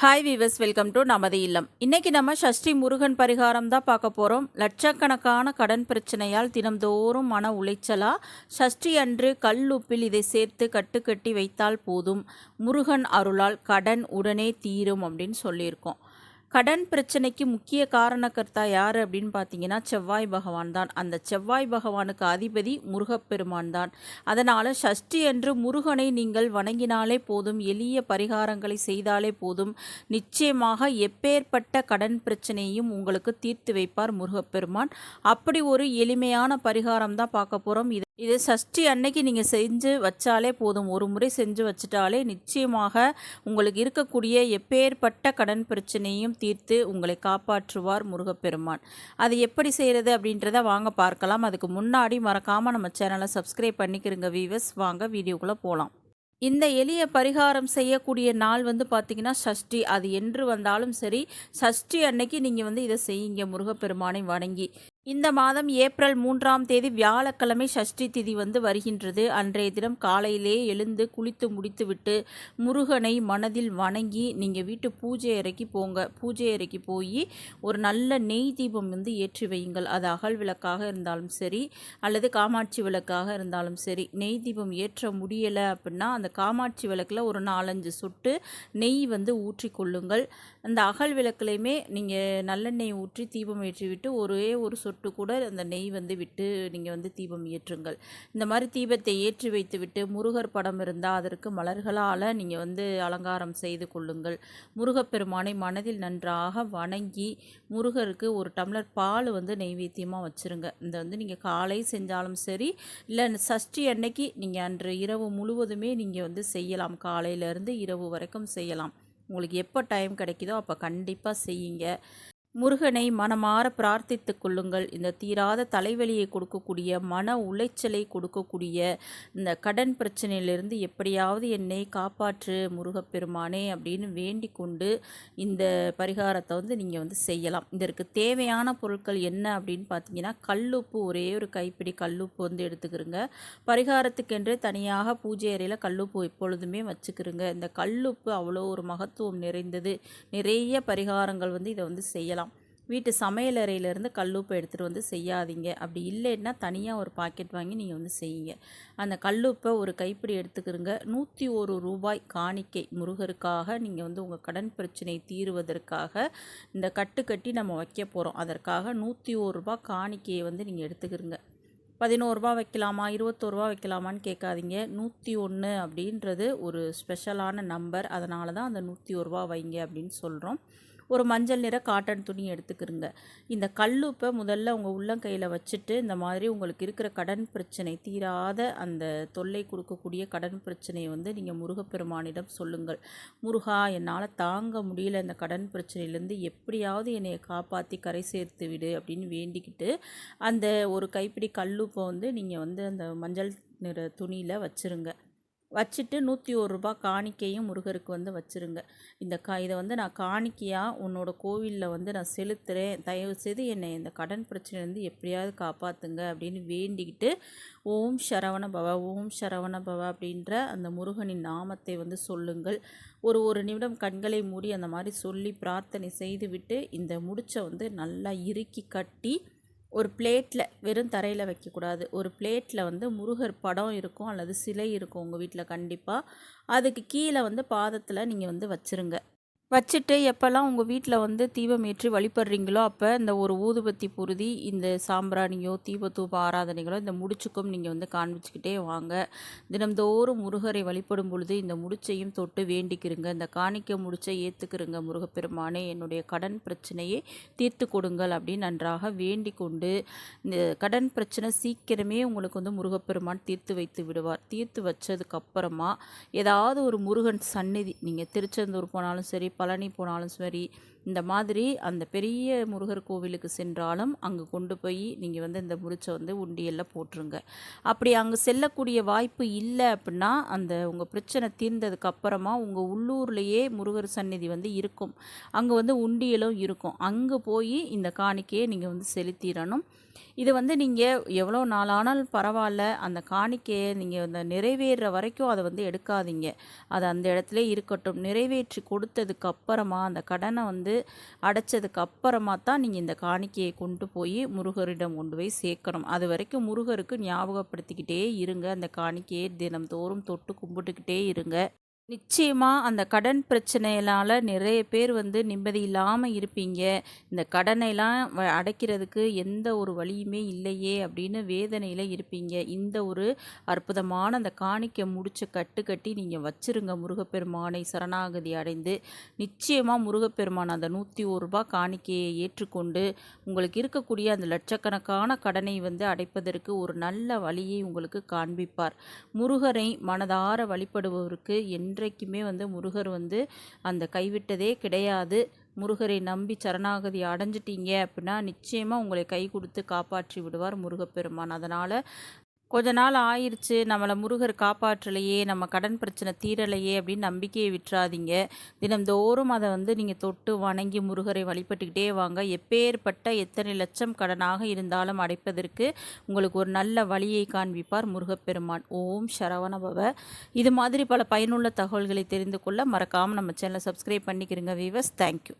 Hi viewers welcome to நமது இல்லம். இன்றைக்கி நம்ம சஷ்டி முருகன் பரிகாரம் தான் பார்க்க போகிறோம் லட்சக்கணக்கான கடன் பிரச்சனையால் தினம்தோறும் மன உளைச்சலாக சஷ்டி அன்று கல் உப்பில் இதை சேர்த்து கட்டுக்கட்டி வைத்தால் போதும். முருகன் அருளால் கடன் உடனே தீரும் அப்படின்னு சொல்லியிருக்கோம். கடன் பிரச்சனைக்கு முக்கிய காரணக்கர்த்தா யார் அப்படின்னு பார்த்தீங்கன்னா செவ்வாய் பகவான் தான். அந்த செவ்வாய் பகவானுக்கு அதிபதி முருகப்பெருமான் தான். அதனால் சஷ்டி என்று முருகனை நீங்கள் வணங்கினாலே போதும் எளிய பரிகாரங்களை செய்தாலே போதும். நிச்சயமாக எப்பேற்பட்ட கடன் பிரச்சனையும் உங்களுக்கு தீர்த்து வைப்பார் முருகப்பெருமான். அப்படி ஒரு எளிமையான பரிகாரம் தான் பார்க்க போகிறோம் இது சஷ்டி அன்னைக்கு நீங்கள் செஞ்சு வச்சாலே போதும். ஒரு முறை செஞ்சு வச்சிட்டாலே நிச்சயமாக உங்களுக்கு இருக்கக்கூடிய எப்பேற்பட்ட கடன் பிரச்சனையும் தீர்த்து உங்களை காப்பாற்றுவார் முருகப்பெருமான். அது எப்படி செய்கிறது அப்படின்றத வாங்க பார்க்கலாம். அதுக்கு முன்னாடி மறக்காமல் நம்ம சேனலை சப்ஸ்கிரைப் பண்ணிக்கிறங்க வீவர்ஸ். வாங்க வீடியோக்குள்ளே போகலாம் இந்த எளிய பரிகாரம் செய்யக்கூடிய நாள் வந்து பார்த்திங்கன்னா சஷ்டி. அது என்று வந்தாலும் சரி சஷ்டி அன்னைக்கு நீங்கள் வந்து இதை செய்யுங்க முருகப்பெருமானை வணங்கி. இந்த மாதம் ஏப்ரல் மூன்றாம் தேதி வியாழக்கிழமை சஷ்டி திதி வந்து வருகின்றது. அன்றைய தினம் காலையிலே எழுந்து குளித்து முடித்துவிட்டு முருகனை மனதில் வணங்கி நீங்கள் வீட்டு பூஜை அறைக்கு போங்க. பூஜை அறைக்கு போய் ஒரு நல்ல நெய் தீபம் வந்து ஏற்றி வையுங்கள். அது அகல் விளக்காக இருந்தாலும் சரி அல்லது காமாட்சி விளக்காக இருந்தாலும் சரி. நெய் தீபம் ஏற்ற முடியலை அப்படின்னா அந்த காமாட்சி விளக்கில் ஒரு நாலஞ்சு சொட்டு நெய் வந்து ஊற்றி கொள்ளுங்கள். அந்த அகல் விளக்குலையுமே நீங்கள் நல்லெண்ணெய் ஊற்றி தீபம் ஏற்றிவிட்டு ஒரே ஒரு சொட்டு கூட அந்த நெய் வந்து விட்டு நீங்கள் வந்து தீபம் ஏற்றுங்கள். இந்த மாதிரி தீபத்தை ஏற்றி வைத்து விட்டு முருகர் படம் இருந்தால் அதற்கு மலர்களால் நீங்கள் வந்து அலங்காரம் செய்து கொள்ளுங்கள். முருகப்பெருமானை மனதில் நன்றாக வணங்கி முருகருக்கு ஒரு டம்ளர் பால் வந்து நெய்வேத்தியமாக வச்சுருங்க. இந்த வந்து நீங்கள் காலை செஞ்சாலும் சரி இல்லை சஷ்டி அன்னைக்கு நீங்கள் அன்று இரவு முழுவதுமே நீங்கள் வந்து செய்யலாம். காலையிலேருந்து இரவு வரைக்கும் செய்யலாம். உங்களுக்கு எப்போ டைம் கிடைக்குதோ அப்போ கண்டிப்பாக செய்யுங்க. முருகனை மனமாற பிரார்த்தித்து கொள்ளுங்கள். இந்த தீராத தலைவலியை கொடுக்கக்கூடிய மன உளைச்சலை கொடுக்கக்கூடிய இந்த கடன் பிரச்சனையிலிருந்து எப்படியாவது என்னை காப்பாற்று முருகப்பெருமானே அப்படின்னு வேண்டி கொண்டு இந்த பரிகாரத்தை வந்து நீங்கள் வந்து செய்யலாம். இதற்கு தேவையான பொருட்கள் என்ன அப்படின்னு பார்த்தீங்கன்னா கல்லுப்பு ஒரே ஒரு கைப்பிடி கல்லுப்பு வந்து எடுத்துக்கிறோங்க. பரிகாரத்துக்கென்று தனியாக பூஜை அறையில் கல்லுப்பு எப்பொழுதுமே வச்சுக்கிறோங்க. இந்த கல்லுப்பு அவ்வளோ ஒரு மகத்துவம் நிறைந்தது. நிறைய பரிகாரங்கள் வந்து இதை வந்து செய்யலாம். வீட்டு சமையலறையிலேருந்து அறையிலேருந்து எடுத்துகிட்டு வந்து செய்யாதீங்க. அப்படி இல்லைன்னா தனியாக ஒரு பாக்கெட் வாங்கி நீங்கள் வந்து செய்யுங்க. அந்த கல்லுப்பை ஒரு கைப்பிடி எடுத்துக்கிறங்க நூற்றி ஒரு ரூபாய் காணிக்கை முருகருக்காக நீங்கள் வந்து உங்கள் கடன் பிரச்சனை தீருவதற்காக இந்த கட்டு கட்டி நம்ம வைக்க போகிறோம் அதற்காக நூற்றி ஒரு ரூபாய் காணிக்கையை வந்து நீங்கள் எடுத்துக்கிறங்க பதினோருபா வைக்கலாமா? இருபத்தோருபா வைக்கலாமான்னு கேட்காதீங்க. நூற்றி ஒன்று அப்படின்றது ஒரு ஸ்பெஷலான நம்பர் அதனால தான் அந்த நூற்றி ஒருபா வைங்க அப்படின்னு சொல்கிறோம் ஒரு மஞ்சள் நிற காட்டன் துணி எடுத்துக்கிறங்க இந்த கல்லுப்பை முதல்ல உங்கள் உள்ளங்கையில் வச்சுட்டு இந்த மாதிரி உங்களுக்கு இருக்கிற கடன் பிரச்சனை தீராத அந்த தொல்லை கொடுக்கக்கூடிய கடன் பிரச்சனையை வந்து நீங்கள் முருகப்பெருமானிடம் சொல்லுங்கள். முருகா என்னால் தாங்க முடியல இந்த கடன் பிரச்சனையிலேருந்து. எப்படியாவது என்னை காப்பாற்றி கரை சேர்த்து விடு அப்படின்னு வேண்டிக்கிட்டு அந்த ஒரு கைப்பிடி கல்லுப்பை வந்து நீங்கள் வந்து அந்த மஞ்சள் நிற துணியில் வச்சுருங்க. வச்சுட்டு நூற்றி ஒரு ரூபா காணிக்கையும் முருகருக்கு வந்து வச்சுருங்க. இந்த கா இதை வந்து நான் காணிக்கையாக உன்னோட கோவிலில் வந்து நான் செலுத்துகிறேன் தயவு செய்து என்னை இந்த கடன் பிரச்சனையிலேருந்து எப்படியாவது காப்பாற்றுங்க அப்படின்னு வேண்டிக்கிட்டு ஓம் சரவண பவ ஓம் சரவண பவ அப்படின்ற அந்த முருகனின் நாமத்தை வந்து சொல்லுங்கள். ஒரு ஒரு நிமிடம் கண்களை மூடி அந்த மாதிரி சொல்லி பிரார்த்தனை செய்துவிட்டு இந்த முடிச்சை வந்து நல்லா இறுக்கி கட்டி ஒரு பிளேட்டில் வெறும் தரையில் வைக்கக்கூடாது. ஒரு பிளேட்டில் வந்து முருகர் படம் இருக்கும் அல்லது சிலை இருக்கும் உங்கள் வீட்டில் கண்டிப்பாக அதுக்கு கீழே வந்து பாதத்தில் நீங்கள் வந்து வச்சுருங்க. வச்சுட்டு எப்போல்லாம் உங்கள் வீட்டில் வந்து தீபம் ஏற்றி வழிபடுறீங்களோ அப்போ இந்த ஒரு ஊதுபத்தி பொருதி இந்த சாம்பிராணியோ தீபத்தூப ஆராதனைகளோ இந்த முடிச்சுக்கும் நீங்கள் வந்து காண்பிச்சுக்கிட்டே வாங்க. தினம்தோறும் முருகரை வழிபடும் பொழுது இந்த முடிச்சையும் தொட்டு வேண்டிக்கிறங்க இந்த காணிக்க முடிச்சை ஏற்றுக்கிறங்க முருகப்பெருமானே. என்னுடைய கடன் பிரச்சனையை தீர்த்து கொடுங்கள் அப்படின்னு நன்றாக வேண்டி கொண்டு இந்த கடன் பிரச்சனை சீக்கிரமே உங்களுக்கு வந்து முருகப்பெருமான் தீர்த்து வைத்து விடுவார். தீர்த்து வச்சதுக்கப்புறமா ஏதாவது ஒரு முருகன் சந்நிதி நீங்கள் திருச்செந்தூர் போனாலும் சரி பழனி போனாலும் சரி இந்த மாதிரி அந்த பெரிய முருகர் கோவிலுக்கு சென்றாலும் அங்கே கொண்டு போய் நீங்கள் வந்து இந்த முடிச்சை வந்து உண்டியலில் போட்டுருங்க. அப்படி அங்கே செல்லக்கூடிய வாய்ப்பு இல்லை அப்படின்னா அந்த உங்கள் பிரச்சனை தீர்ந்ததுக்கு அப்புறமா உங்கள் உள்ளூர்லேயே முருகர் சந்நிதி வந்து இருக்கும். அங்கே வந்து உண்டியலும் இருக்கும். அங்கே போய் இந்த காணிக்கையை நீங்கள் வந்து செலுத்திடணும். இது வந்து நீங்கள் எவ்வளோ நாள் ஆனாலும் பரவாயில்ல. அந்த காணிக்கையை நீங்கள் அந்த நிறைவேறுற வரைக்கும் அதை வந்து எடுக்காதீங்க. அது அந்த இடத்துல இருக்கட்டும். நிறைவேற்றி கொடுத்ததுக்கு அப்புறமா அந்த கடனை வந்து அடைச்சதுக்கு அப்புறமா தான் நீங்கள் இந்த காணிக்கையை கொண்டு போய் முருகரிடம் கொண்டு போய் சேர்க்கணும். அது வரைக்கும் முருகருக்கு ஞாபகப்படுத்திக்கிட்டே இருங்க. அந்த காணிக்கையை தினம்தோறும் தொட்டு கும்பிட்டுக்கிட்டே இருங்க. நிச்சயமாக அந்த கடன் பிரச்சனையினால் நிறைய பேர் வந்து நிம்மதி இல்லாமல் இருப்பீங்க. இந்த கடனைலாம் வ- அடைக்கிறதுக்கு எந்த ஒரு வழியுமே இல்லையே அப்படின்னு வேதனையில் இருப்பீங்க. இந்த ஒரு அற்புதமான அந்த காணிக்கை முடிச்சு கட்டு கட்டி நீங்கள் வச்சுருங்க. முருகப்பெருமானை சரணாகதி அடைந்து நிச்சயமாக முருகப்பெருமான் அந்த நூற்றி ஒரு ரூபாய் காணிக்கையை ஏற்றுக்கொண்டு உங்களுக்கு இருக்கக்கூடிய அந்த லட்சக்கணக்கான கடனை வந்து அடைப்பதற்கு ஒரு நல்ல வழியை உங்களுக்கு காண்பிப்பார். முருகரை மனதார வழிபடுபவருக்கு என்றைக்குமே வந்து முருகர் வந்து அந்த கைவிட்டதே கிடையாது. முருகரை நம்பி சரணாகதி அடைஞ்சிட்டீங்க அப்படின்னா நிச்சயமாக உங்களை கை கொடுத்து காப்பாற்றி விடுவார் முருகப்பெருமான். அதனால் கொஞ்ச நாள் ஆயிடுச்சு நம்மளை முருகர் காப்பாற்றலையே நம்ம கடன் பிரச்சனை தீரலையே அப்படின்னு நம்பிக்கையை விட்டுறாதீங்க. தினம்தோறும் அதை வந்து நீங்கள் தொட்டு வணங்கி முருகரை வழிபட்டுக்கிட்டே வாங்க. எப்பேற்பட்ட எத்தனை லட்சம் கடனாக இருந்தாலும் அடைப்பதற்கு உங்களுக்கு ஒரு நல்ல வழியை காண்பிப்பார் முருகப்பெருமான். ஓம் சரவணபவ. இது மாதிரி பல பயனுள்ள தகவல்களை தெரிந்து கொள்ள மறக்காமல் நம்ம சேனலை சப்ஸ்கிரைப் பண்ணிக்கிறங்க வீவர்ஸ் தேங்க்யூ